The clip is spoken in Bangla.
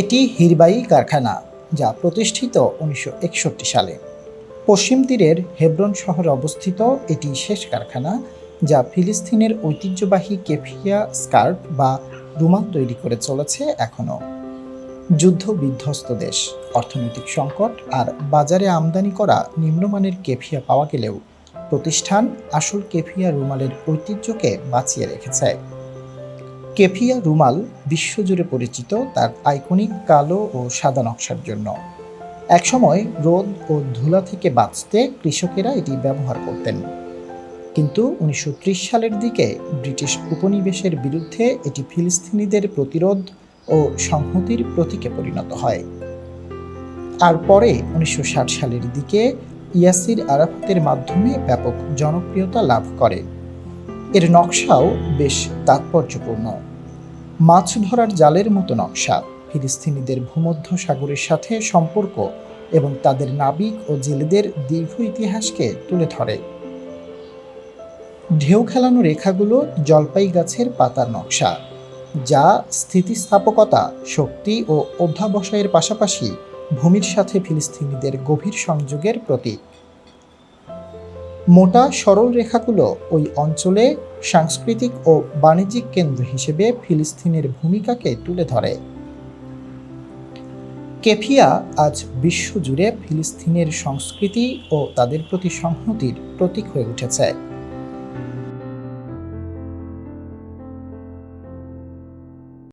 এটি হিরবাই কারখানা, যা প্রতিষ্ঠিত উনিশশো একষট্টি সালে। পশ্চিম তীরের হেব্রন শহরে অবস্থিত এটি শেষ কারখানা, যা ফিলিস্তিনের ঐতিহ্যবাহী কেফিয়া স্কার্ফ বা রুমাল তৈরি করে চলেছে এখনও। যুদ্ধ বিধ্বস্ত দেশ, অর্থনৈতিক সংকট আর বাজারে আমদানি করা নিম্নমানের কেফিয়া পাওয়া গেলেও প্রতিষ্ঠান আসল কেফিয়া রুমালের ঐতিহ্যকে বাঁচিয়ে রেখেছে। কেফিয়া রুমাল বিশ্বজুড়ে পরিচিত তার আইকনিক কালো ও সাদা নকশার জন্য। একসময় রোদ ও ধুলা থেকে বাঁচতে কৃষকেরা এটি ব্যবহার করতেন। কিন্তু উনিশশো ত্রিশ সালের দিকে ব্রিটিশ উপনিবেশের বিরুদ্ধে এটি ফিলিস্তিনিদের প্রতিরোধ ও সংহতির প্রতীকে পরিণত হয়। আর পরে উনিশশো সালের দিকে ইয়াসির আরাফাতের মাধ্যমে ব্যাপক জনপ্রিয়তা লাভ করে। এর নকশাও বেশ তাৎপর্যপূর্ণ। মাছ ধরার জালের মতো নকশা, ফিলিস্তিনিদের ভূমধ্য সাগরের সাথে সম্পর্ক এবং তাদের নাবিক ও জেলেদের দীর্ঘ ইতিহাসকে তুলে ধরে। ঢেউ খেলানো রেখাগুলো জলপাই গাছের পাতার নকশা, যা স্থিতিস্থাপকতা, শক্তি ও অধ্যাবসায়ের পাশাপাশি ভূমির সাথে ফিলিস্তিনিদের গভীর সংযোগের প্রতীক। মোটা সরল রেখাগুলো ওই অঞ্চলে সাংস্কৃতিক ও বাণিজ্যিক কেন্দ্র হিসেবে ফিলিস্তিনের ভূমিকাকে তুলে ধরে। কেফিয়া আজ বিশ্বজুড়ে ফিলিস্তিনের সংস্কৃতি ও তাদের প্রতি সংহতির প্রতীক হয়ে উঠেছে।